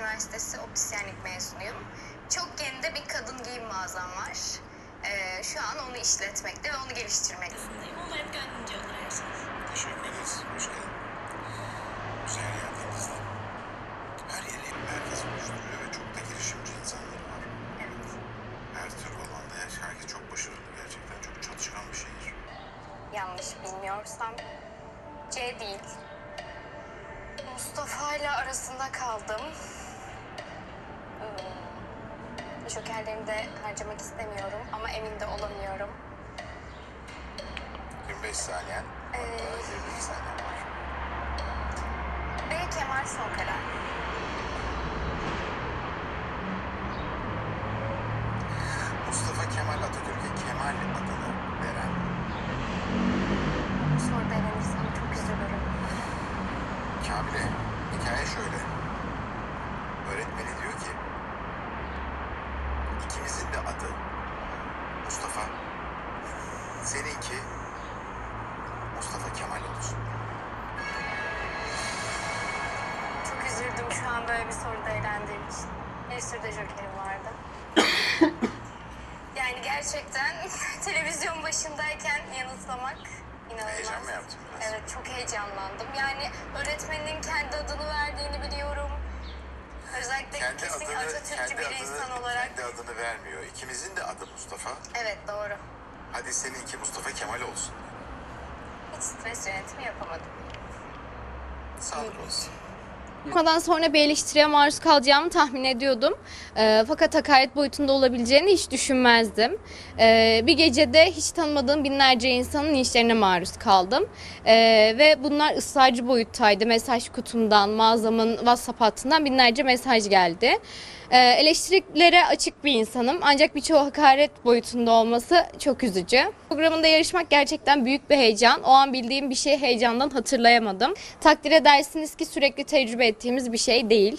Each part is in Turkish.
Üniversitesi Optisyenlik mezunuyum. Çok yeni de bir kadın giyim mağazam var. Ee, şu an onu işletmekte ve onu geliştirmekteyim. Umarım gönlünce olur her şey. Teşekkür ederiz. Hoş geldin. Güzel geldiğinizde. Her yeri herkes oluşturuyor ve çok da girişimci insanlar var. Evet. Her tür alanda her- herkes çok başarılı. Gerçekten çok çalışkan bir şehir. Yanlış bilmiyorsam C değil. Mustafa ile arasında kaldım. Jokerlerimi de harcamak istemiyorum ama emin de olamıyorum. 25 saniyen. Ee, Hatta 22 saniyen var. B Kemal son karar. Mustafa Kemal Atatürk'e Kemal adını veren Bu soruda elenirsem çok üzülürüm. Kamil'e hikaye şöyle. Öğretmeni diyor ki ikimizin de adı Mustafa. Seninki Mustafa Kemal olsun. Çok üzüldüm şu an böyle bir soruda eğlendiğim için. Bir sürü de jokerim vardı. yani gerçekten televizyon başındayken yanıtlamak inanılmaz. Heyecan mı yaptın biraz? Evet çok heyecanlandım. Yani öğretmenin kendi adını verdiğini biliyorum. Özellikle Kendi kesin adını, Atatürkçü kendi bir adını, insan olarak. kendi adını vermiyor. İkimizin de adı Mustafa. Evet doğru. Hadi seninki Mustafa Kemal olsun. Hiç stres yönetimi yapamadım. Sağlık olsun. Ondan sonra bir eleştiriye maruz kalacağımı tahmin ediyordum. Ee, fakat hakaret boyutunda olabileceğini hiç düşünmezdim. Ee, bir gecede hiç tanımadığım binlerce insanın linçlerine maruz kaldım. Ee, ve bunlar ısrarcı boyuttaydı. Mesaj kutumdan, mağazamın WhatsApp hattından binlerce mesaj geldi. Ee, eleştirilere açık bir insanım ancak birçoğu hakaret boyutunda olması çok üzücü. Programında yarışmak gerçekten büyük bir heyecan. O an bildiğim bir şeyi heyecandan hatırlayamadım. Takdir edersiniz ki sürekli tecrübe ettiğimiz bir şey değil.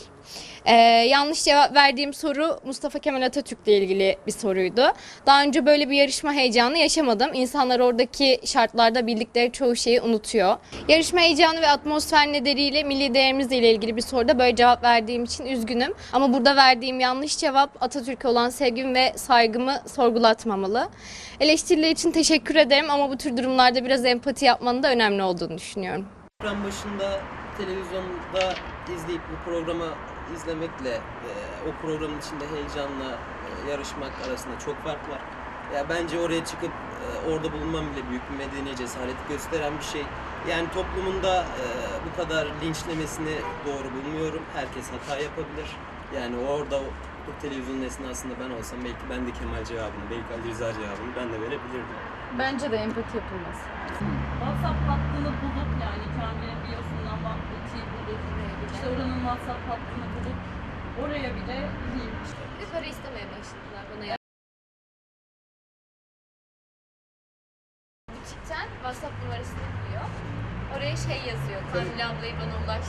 Ee, yanlış cevap verdiğim soru Mustafa Kemal Atatürk'le ilgili bir soruydu. Daha önce böyle bir yarışma heyecanı yaşamadım. İnsanlar oradaki şartlarda bildikleri çoğu şeyi unutuyor. Yarışma heyecanı ve atmosfer nedeniyle milli değerimizle ilgili bir soruda böyle cevap verdiğim için üzgünüm. Ama burada verdiğim yanlış cevap Atatürk'e olan sevgim ve saygımı sorgulatmamalı. Eleştiriler için teşekkür ederim ama bu tür durumlarda biraz empati yapmanın da önemli olduğunu düşünüyorum. Ekran başında televizyonda izleyip bu programı izlemekle e, o programın içinde heyecanla e, yarışmak arasında çok fark var. Ya bence oraya çıkıp e, orada bulunmam bile büyük bir medeni cesaret gösteren bir şey. Yani toplumunda e, bu kadar linçlemesini doğru bulmuyorum. Herkes hata yapabilir. Yani orada o televizyonun esnasında ben olsam belki ben de Kemal cevabını, belki Ali Rıza cevabını ben de verebilirdim. Bence de empati yapılması. WhatsApp hattını bulup yani Kamil'in biyosundan bahsettiği bulup işte oranın WhatsApp hattını bulup oraya bile girmiş. Bir para istemeye başladılar bana ya. WhatsApp numarasını buluyor. Oraya şey yazıyor. Kamil ablayı bana ulaş